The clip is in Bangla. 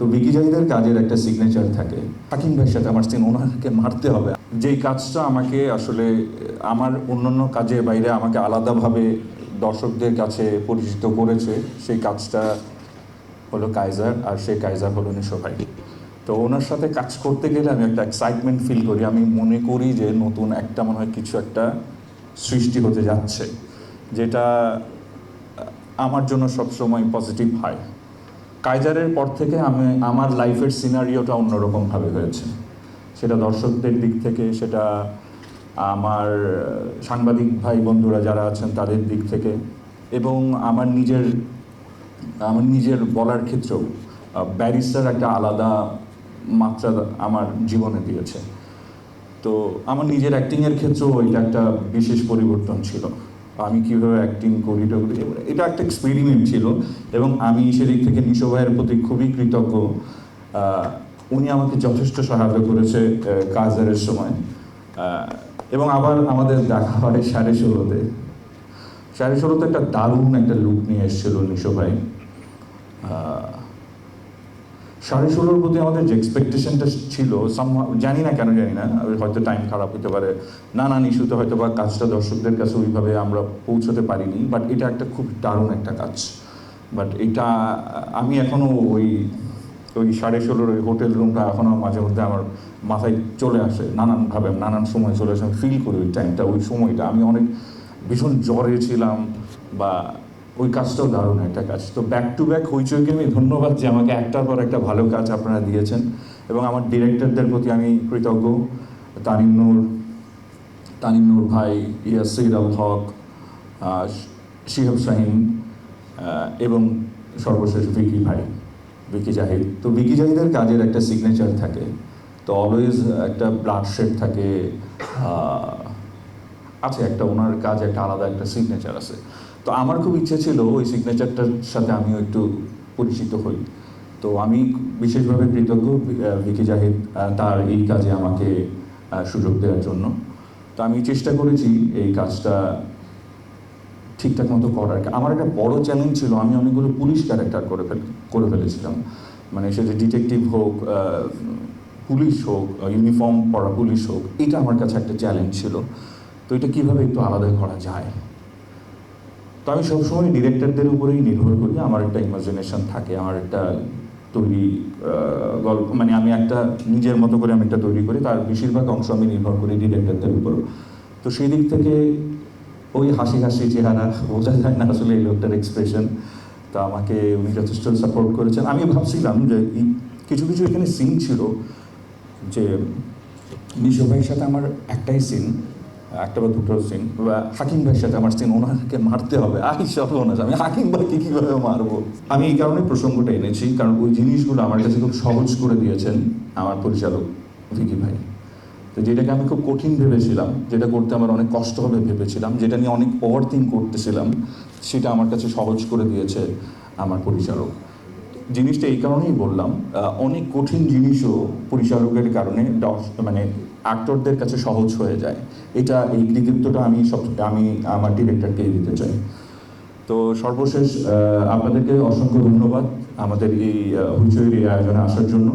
তো বিকিজাহিদের কাজের একটা সিগনেচার থাকে। হাকিম ভাইয়ের সাথে আমার সিন ওনাকে মারতে হবে। যেই কাজটা আমাকে আসলে, আমার অন্যান্য কাজের বাইরে আমাকে আলাদাভাবে দর্শকদের কাছে পরিচিত করেছে, সেই কাজটা হলো কাইজার আর সেই কাইজার হলো নিশো ভাই। তো ওনার সাথে কাজ করতে গেলে আমি একটা এক্সাইটমেন্ট ফিল করি। আমি মনে করি যে নতুন একটা মনে হয় কিছু একটা সৃষ্টি হতে যাচ্ছে, যেটা আমার জন্য সবসময় পজিটিভ হয়। কাইজারের পর থেকে আমি আমার লাইফের সিনারিওটা অন্যরকমভাবে হয়েছে। সেটা দর্শকদের দিক থেকে, সেটা আমার সাংবাদিক ভাই বন্ধুরা যারা আছেন তাদের দিক থেকে এবং আমার নিজের আমার নিজের বলার ক্ষেত্রেও ব্যারিস্টার একটা আলাদা মাত্রা আমার জীবনে দিয়েছে। তো আমার নিজের অ্যাক্টিংয়ের ক্ষেত্রেও এটা একটা বিশেষ পরিবর্তন ছিল। আমি কীভাবে অ্যাক্টিং করি, এটা এটা একটা এক্সপেরিমেন্ট ছিল এবং আমি সেদিক থেকে নিশো ভাইয়ের প্রতি খুবই কৃতজ্ঞ। উনি আমাকে যথেষ্ট সহায়তা করেছে কাজারের সময়। এবং আবার আমাদের দেখা হয় সাড়ে ষোলোতে। সাড়ে ষোলোতে একটা দারুণ একটা লুক নিয়ে এসেছিল নিশো ভাই। সাড়ে ষোলোর প্রতি আমাদের যে এক্সপেকটেশনটা ছিল জানি না কেন জানি না হয়তো টাইম খারাপ হতে পারে, নানান ইস্যুতে হয়তো বা কাজটা দর্শকদের কাছে ওইভাবে আমরা পৌঁছতে পারিনি বাট এটা একটা খুব দারুণ একটা কাজ। বাট এটা, আমি এখনও ওই ওই সাড়ে ষোলোর ওই হোটেল রুমটা এখনও মাঝে মধ্যে আমার মাথায় চলে আসে, নানানভাবে, নানান সময় চলে আসে ফিল করি ওই টাইমটা ওই সময়টা। আমি অনেক ভীষণ জ্বরে ছিলাম বা ওই কাজটাও দারুণ একটা কাজ। তো ব্যাক টু ব্যাক হইচইকে আমি ধন্যবাদ যে আমাকে একটার পর একটা ভালো কাজ আপনারা দিয়েছেন এবং আমার ডিরেক্টরদের প্রতি আমি কৃতজ্ঞ। তানিমনুর তানিমনুর তানিম নূর ভাই, ইয়াসির আল হক শিহাব শাহিন এবং সর্বশেষ ভিকি ভাই, ভিকি জাহিদ। তো ভিকি জাহিদের কাজের একটা সিগনেচার থাকে। তো অলওয়েজ একটা ব্লাড শেড থাকে আছে, একটা ওনার কাজ, একটা আলাদা একটা সিগনেচার আছে। তো আমার খুব ইচ্ছে ছিল ওই সিগনেচারটার সাথে আমিও একটু পরিচিত হই। তো আমি বিশেষভাবে কৃতজ্ঞ ভিকি জাহিদ তার এই কাজে আমাকে সুযোগ দেওয়ার জন্য। তো আমি চেষ্টা করেছি এই কাজটা ঠিকঠাক মতো করার। আমার একটা বড় চ্যালেঞ্জ ছিল, আমি অনেকগুলো পুলিশ ক্যারেক্টার করে ফেল, করে ফেলেছিলাম। মানে সেটা ডিটেকটিভ হোক পুলিশ হোক ইউনিফর্ম পরা পুলিশ হোক, এটা আমার কাছে একটা চ্যালেঞ্জ ছিল। তো এটা কীভাবে একটু আলাদা করা যায়? তো আমি সবসময় ডিরেক্টরদের উপরেই নির্ভর করি, আমার একটা ইমাজিনেশন থাকে, আমার একটা তৈরি গল্প মানে আমি একটা নিজের মতো করে আমি একটা তৈরি করি, তার বেশিরভাগ অংশ আমি নির্ভর করি ডিরেক্টরদের উপর তো সেই দিক থেকে ওই হাসি হাসি চেহারা বোঝা যায় না আসলে এই লোকটার এক্সপ্রেশন তো আমাকে উনি যথেষ্ট সাপোর্ট করেছেন। আমি ভাবছিলাম যে কিছু কিছু এখানে সিন ছিল যে নিশো ভাইয়ের সাথে আমার একটাই সিন একটা বা দুটো সিন হাকিম ভাইয়ের সাথে আমার সিন ওনাকে মারতে হবে। আই সর্বনাশ আমি হাকিম ভাইকে কীভাবে মারবো? আমি এই কারণে প্রসঙ্গটা এনেছি, কারণ ওই জিনিসগুলো আমার কাছে খুব সহজ করে দিয়েছেন আমার পরিচালক ভিকি ভাই। তো যেটাকে আমি খুব কঠিন ভেবেছিলাম, যেটা করতে আমার অনেক কষ্ট হবে ভেবেছিলাম, যেটা নিয়ে অনেক ওভার থিঙ্ক করতেছিলাম, সেটা আমার কাছে সহজ করে দিয়েছে আমার পরিচালক। জিনিসটা এই কারণেই বললাম অনেক কঠিন জিনিসও পরিচালকের কারণে মানে অ্যাক্টরদের কাছে সহজ হয়ে যায়। এটা এই কৃতিত্বটা আমি সব, আমি আমার ডিরেক্টরকে দিতে চাই। তো সর্বশেষ আপনাদেরকে অসংখ্য ধন্যবাদ আমাদের এই হুচুরির আয়োজনে আসার জন্য।